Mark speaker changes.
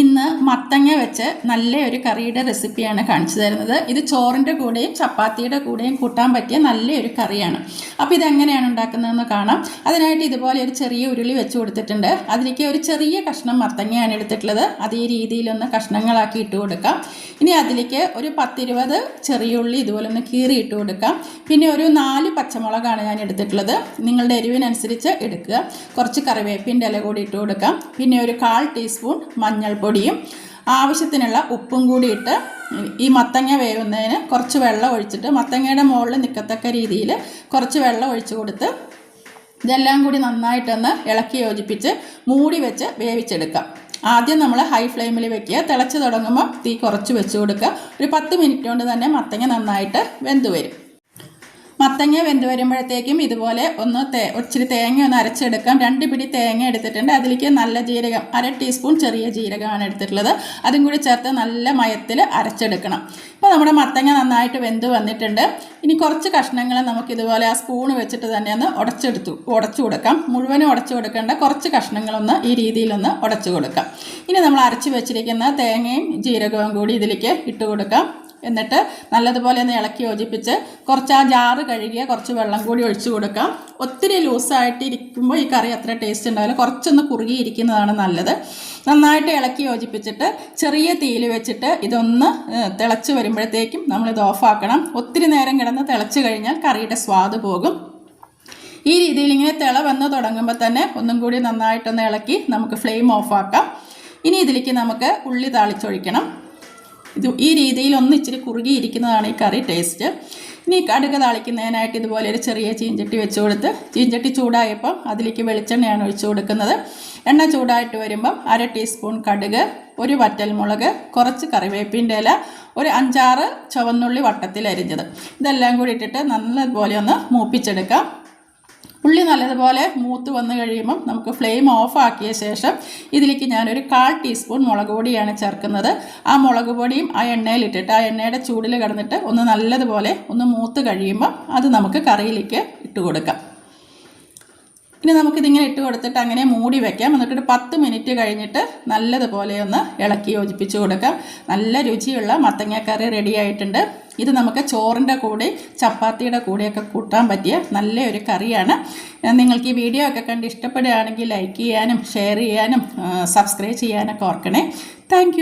Speaker 1: ഇന്ന് മത്തങ്ങ വെച്ച് നല്ല ഒരു കറിയുടെ റെസിപ്പിയാണ് കാണിച്ചു തരുന്നത്. ഇത് ചോറിന്റെ കൂടെയും ചപ്പാത്തിയുടെ കൂടെയും കൂട്ടാൻ പറ്റിയ നല്ലൊരു കറിയാണ്. അപ്പോൾ ഇതെങ്ങനെയാണ് ഉണ്ടാക്കുന്നതെന്ന് കാണാം. അതിനായിട്ട് ഇതുപോലെ ഒരു ചെറിയ ഉരുളി വെച്ച് കൊടുത്തിട്ടുണ്ട്. അതിലേക്ക് ഒരു ചെറിയ കഷ്ണം മത്തങ്ങയാണ് എടുത്തിട്ടുള്ളത്. അതേ രീതിയിലൊന്ന് കഷ്ണങ്ങളാക്കി ഇട്ട് കൊടുക്കാം. ഇനി അതിലേക്ക് ഒരു പത്തിരുപത് ചെറിയ ഉള്ളി ഇതുപോലെ ഒന്ന് കീറി ഇട്ട് കൊടുക്കാം. പിന്നെ ഒരു നാല് പച്ചമുളകാണ് ഞാൻ എടുത്തിട്ടുള്ളത്. നിങ്ങളുടെ എരിവിനനുസരിച്ച് എടുക്കുക. കുറച്ച് കറിവേപ്പിന്റെ ഇല കൂടി ഇട്ട് കൊടുക്കാം. പിന്നെ ഒരു കാൽ ടീസ്പൂൺ മഞ്ഞൾപ്പൊടിയും ആവശ്യത്തിനുള്ള ഉപ്പും കൂടി ഇട്ട് ഈ മത്തങ്ങ വേവുന്നതിന് കുറച്ച് വെള്ളം ഒഴിച്ചിട്ട് മത്തങ്ങയുടെ മുകളിൽ നിൽക്കത്തക്ക രീതിയിൽ കുറച്ച് വെള്ളം ഒഴിച്ചു കൊടുത്ത് ഇതെല്ലാം കൂടി നന്നായിട്ടൊന്ന് ഇളക്കി യോജിപ്പിച്ച് മൂടി വെച്ച് വേവിച്ചെടുക്കാം. ആദ്യം നമ്മൾ ഹൈ ഫ്ലെയിമിൽ വെക്കുക. തിളച്ച് തുടങ്ങുമ്പോൾ തീ കുറച്ച് വെച്ച് കൊടുക്കുക. ഒരു പത്ത് മിനിറ്റ് കൊണ്ട് തന്നെ മത്തങ്ങ നന്നായിട്ട് വെന്ത് വരും. മത്തങ്ങ വെന്ത് വരുമ്പോഴത്തേക്കും ഇതുപോലെ ഒന്ന് തേ ഇച്ചിരി തേങ്ങ ഒന്ന് അരച്ചെടുക്കാം. രണ്ട് പിടി തേങ്ങ എടുത്തിട്ടുണ്ട്. അതിലേക്ക് നല്ല ജീരകം അര ടീസ്പൂൺ ചെറിയ ജീരകമാണ് എടുത്തിട്ടുള്ളത്. അതും കൂടി ചേർത്ത് നല്ല മയത്തിൽ അരച്ചെടുക്കണം. ഇപ്പോൾ നമ്മുടെ മത്തങ്ങ നന്നായിട്ട് വെന്ത് വന്നിട്ടുണ്ട്. ഇനി കുറച്ച് കഷ്ണങ്ങൾ നമുക്ക് ഇതുപോലെ ആ സ്പൂൺ വെച്ചിട്ട് തന്നെ ഒന്ന് ഉടച്ചെടുത്തു ഉടച്ചു കൊടുക്കാം. മുഴുവനും ഉടച്ചു കൊടുക്കേണ്ട കുറച്ച് കഷ്ണങ്ങളൊന്ന് ഈ രീതിയിലൊന്ന് ഉടച്ചു കൊടുക്കാം. ഇനി നമ്മൾ അരച്ച് വെച്ചിരിക്കുന്ന തേങ്ങയും ജീരകവും കൂടി ഇതിലേക്ക് ഇട്ട് കൊടുക്കാം. എന്നിട്ട് നല്ലതുപോലെ ഒന്ന് ഇളക്കി യോജിപ്പിച്ച് കുറച്ച് ആ ജാറ് കഴുകിയ കുറച്ച് വെള്ളം കൂടി ഒഴിച്ചു കൊടുക്കാം. ഒത്തിരി ലൂസായിട്ട് ഇരിക്കുമ്പോൾ ഈ കറി അത്ര ടേസ്റ്റ് ഉണ്ടാവില്ല. കുറച്ചൊന്ന് കുറുകിയിരിക്കുന്നതാണ് നല്ലത്. നന്നായിട്ട് ഇളക്കി യോജിപ്പിച്ചിട്ട് ചെറിയ തീയിൽ വെച്ചിട്ട് ഇതൊന്ന് തിളച്ച് വരുമ്പോഴത്തേക്കും നമ്മളിത് ഓഫാക്കണം ഒത്തിരി നേരം കിടന്ന് തിളച്ച് കഴിഞ്ഞാൽ കറിയുടെ സ്വാദ് പോകും. ഈ രീതിയിൽ ഇങ്ങനെ തിള വന്ന് തുടങ്ങുമ്പോൾ തന്നെ ഒന്നും കൂടി നന്നായിട്ടൊന്ന് ഇളക്കി നമുക്ക് ഫ്ലെയിം ഓഫാക്കാം ഇനി ഇതിലേക്ക് നമുക്ക് ഉള്ളി താളിച്ചൊഴിക്കണം. ഇത് ഈ രീതിയിൽ ഒന്ന് ഇച്ചിരി കുറുകിയിരിക്കുന്നതാണ് ഈ കറി ടേസ്റ്റ് ഇനി കടുക് താളിക്കുന്നതിനായിട്ട് ഇതുപോലെ ഒരു ചെറിയ ചീഞ്ചട്ടി വെച്ച് കൊടുത്ത് ചീഞ്ചട്ടി ചൂടായപ്പം അതിലേക്ക് വെളിച്ചെണ്ണയാണ് ഒഴിച്ചു കൊടുക്കുന്നത്. എണ്ണ ചൂടായിട്ട് വരുമ്പം അര ടീസ്പൂൺ കടുക് ഒരു വറ്റൽമുളക് കുറച്ച് കറിവേപ്പിന്റെ ഇല ഒരു അഞ്ചാറ് ചുവന്നുള്ളി വട്ടത്തിൽ അരിഞ്ഞത്. ഇതെല്ലാം കൂടി ഇട്ടിട്ട് നല്ലതുപോലെ ഒന്ന് മൂപ്പിച്ചെടുക്കാം. ഉള്ളി നല്ലതുപോലെ മൂത്ത് വന്നു കഴിയുമ്പം നമുക്ക് ഫ്ലെയിം ഓഫ് ആക്കിയ ശേഷം ഇതിലേക്ക് ഞാനൊരു കാൽ ടീസ്പൂൺ മുളക് പൊടിയാണ് ചേർക്കുന്നത്. ആ മുളക് പൊടിയും ആ എണ്ണയിലിട്ടിട്ട് ആ എണ്ണയുടെ ചൂടിൽ കിടന്നിട്ട് ഒന്ന് നല്ലതുപോലെ ഒന്ന് മൂത്ത് കഴിയുമ്പം അത് നമുക്ക് കറിയിലേക്ക് ഇട്ട് കൊടുക്കാം. ഇനി നമുക്കിതിങ്ങനെ ഇട്ട് കൊടുത്തിട്ട് അങ്ങനെ മൂടി വെക്കാം. എന്നിട്ടൊരു പത്ത് മിനിറ്റ് കഴിഞ്ഞിട്ട് നല്ലതുപോലെ ഒന്ന് ഇളക്കി യോജിപ്പിച്ച് കൊടുക്കാം. നല്ല രുചിയുള്ള മത്തങ്ങക്കറി റെഡി ആയിട്ടുണ്ട്. ഇത് നമുക്ക് ചോറിന്റെ കൂടെ ചപ്പാത്തിയുടെ കൂടെയൊക്കെ കൂട്ടാൻ പറ്റിയ നല്ലൊരു കറിയാണ്. നിങ്ങൾക്ക് ഈ വീഡിയോ ഒക്കെ കണ്ട് ഇഷ്ടപ്പെടുകയാണെങ്കിൽ ലൈക്ക് ചെയ്യാനും ഷെയർ ചെയ്യാനും സബ്സ്ക്രൈബ് ചെയ്യാനൊക്കെ ഓർക്കണേ. താങ്ക്